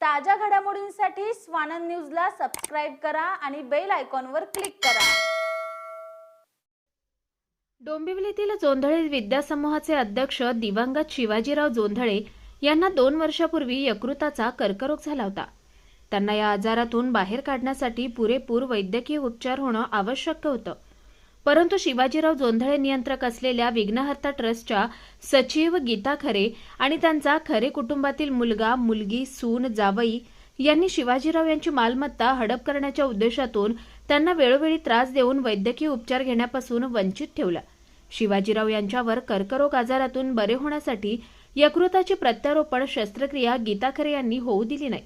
ताज्या घडामोडींसाठी स्वानंद न्यूजला सबस्क्राईब करा आणि बेल आयकॉनवर क्लिक करा. डोंबिवलीतील जोंधळे विद्यासमूहाचे अध्यक्ष दिवंगत शिवाजीराव जोंधळे यांना दोन वर्षापूर्वी यकृताचा कर्करोग झाला होता. त्यांना या आजारातून बाहेर काढण्यासाठी पुरेपूर वैद्यकीय उपचार होणं आवश्यक होतं. परंतु शिवाजीराव जोंधळे नियंत्रक असलेल्या विघ्नहर्ता ट्रस्टच्या सचिव गीता खरे आणि त्यांचा खरे कुटुंबातील मुलगा मुलगी सून जावई यांनी शिवाजीराव यांची मालमत्ता हडप करण्याच्या उद्देशातून त्यांना वेळोवेळी त्रास देऊन वैद्यकीय उपचार घेण्यापासून वंचित ठेवला. शिवाजीराव यांच्यावर कर्करोग आजारातून बरे होण्यासाठी यकृताची प्रत्यारोपण शस्त्रक्रिया गीता खरे यांनी होऊ दिली नाही.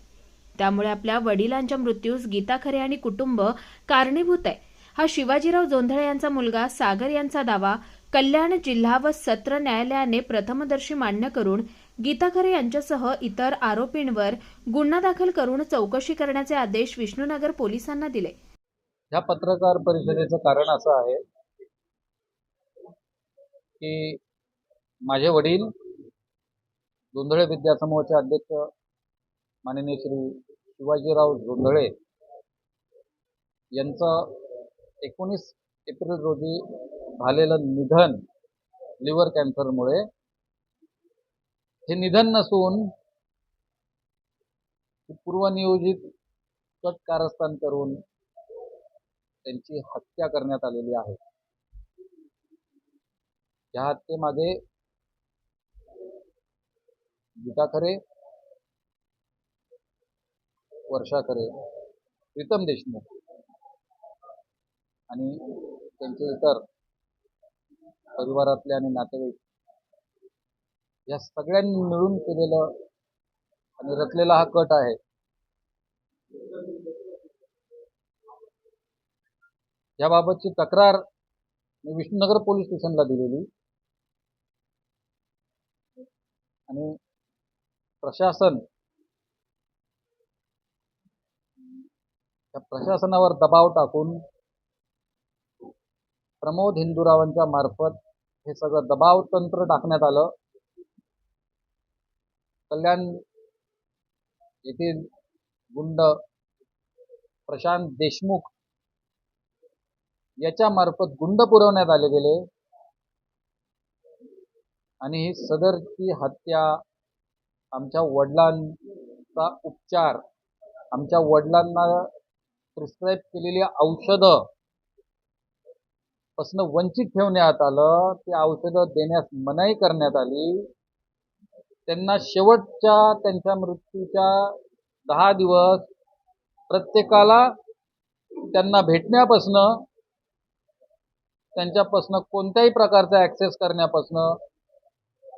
त्यामुळे आपल्या वडिलांच्या मृत्यूस गीता खरे आणि कुटुंब कारणीभूत आहे. हा शिवाजीराव जोंधळे यांचा मुलगा सागर यांचा दावा कल्याण जिल्हा व सत्र न्यायालयाने प्रथमदर्शी मान्य करून गीता खरे यांच्यासह इतर आरोपींवर गुन्हा दाखल करून चौकशी करण्याचे आदेश विष्णुनगर पोलिसांना दिले. या पत्रकार परिषदेचं कारण असं आहे की माझे वडील जोंधळे विद्यासमूहाचे अध्यक्ष माननीय श्री शिवाजीराव जोंधळे यांचं एकोणीस एप्रिल रोजी झालेलं निधन लिव्हर कॅन्सरमुळे हे निधन नसून पूर्वनियोजित कट कारस्थान करून त्यांची हत्या करण्यात आलेली आहे. या हत्येमागे गीता खरे वर्षा खरे प्रीतम देशमुख आणि त्यांचे इतर परिवारातले आणि नातेवाईक या सगळ्यांनी मिळून केलेलं आणि रचलेला हा कट आहे. याबाबतची तक्रार मी विष्णुनगर पोलीस स्टेशनला दिलेली. आणि प्रशासन त्या प्रशासनावर दबाव टाकून प्रमोद हिंदुरावांच्या मार्फत हे सगळं दबाव तंत्र टाकण्यात आलं. कल्याण येथील गुंड प्रशांत देशमुख याच्या मार्फत गुंड पुरवण्यात आले गेले. आणि ही सदरची हत्या आमच्या वडिलांचा उपचार आमच्या वडिलांना प्रिस्क्राईब केलेली औषधं पासून वंचित ठेवण्यात आलं ते औषधं देण्यास मनाई करण्यात आली. त्यांना शेवटच्या त्यांच्या मृत्यूच्या दहा दिवस प्रत्येकाला त्यांना भेटण्यापासनं त्यांच्यापासनं कोणत्याही प्रकारचा ॲक्सेस करण्यापासनं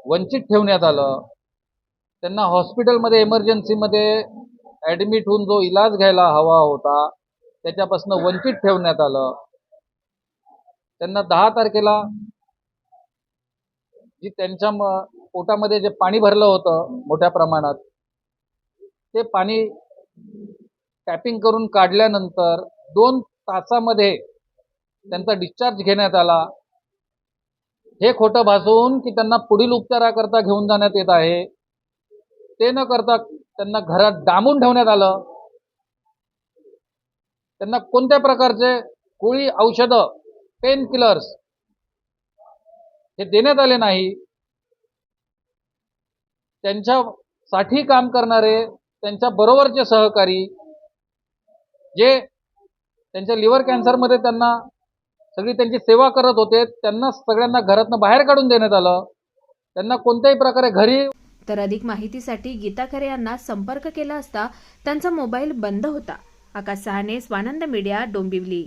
वंचित ठेवण्यात आलं. त्यांना हॉस्पिटलमध्ये इमर्जन्सीमध्ये ॲडमिट होऊन जो इलाज घ्यायला हवा होता त्याच्यापासनं वंचित ठेवण्यात आलं. त्यांना दहा तारखेला जी त्यांच्या पोटामध्ये जे पाणी भरलं होतं मोठ्या प्रमाणात ते पाणी टॅपिंग करून काढल्यानंतर दोन तासामध्ये त्यांचा डिस्चार्ज घेण्यात आला. हे खोटं भासून की त्यांना पुढील उपचाराकरता घेऊन जाण्यात येत आहे. ते न करता त्यांना घरात डांबून ठेवण्यात आलं. त्यांना कोणत्या प्रकारचे गोळी औषधं पेन किलर्स हे देण्यात आले नाही. त्यांच्यासाठी काम करणारे त्यांच्या बरोबरचे सहकारी जे त्यांच्या लिव्हर कॅन्सरमध्ये त्यांना सगळी त्यांची सेवा करत होते त्यांना सगळ्यांना घरातनं बाहेर काढून देण्यात आलं. त्यांना कोणत्याही प्रकारे घरी तर अधिक माहितीसाठी गीता खरे यांना संपर्क केला असता त्यांचा मोबाईल बंद होता. Akash Sahane Swanand media Dombivli.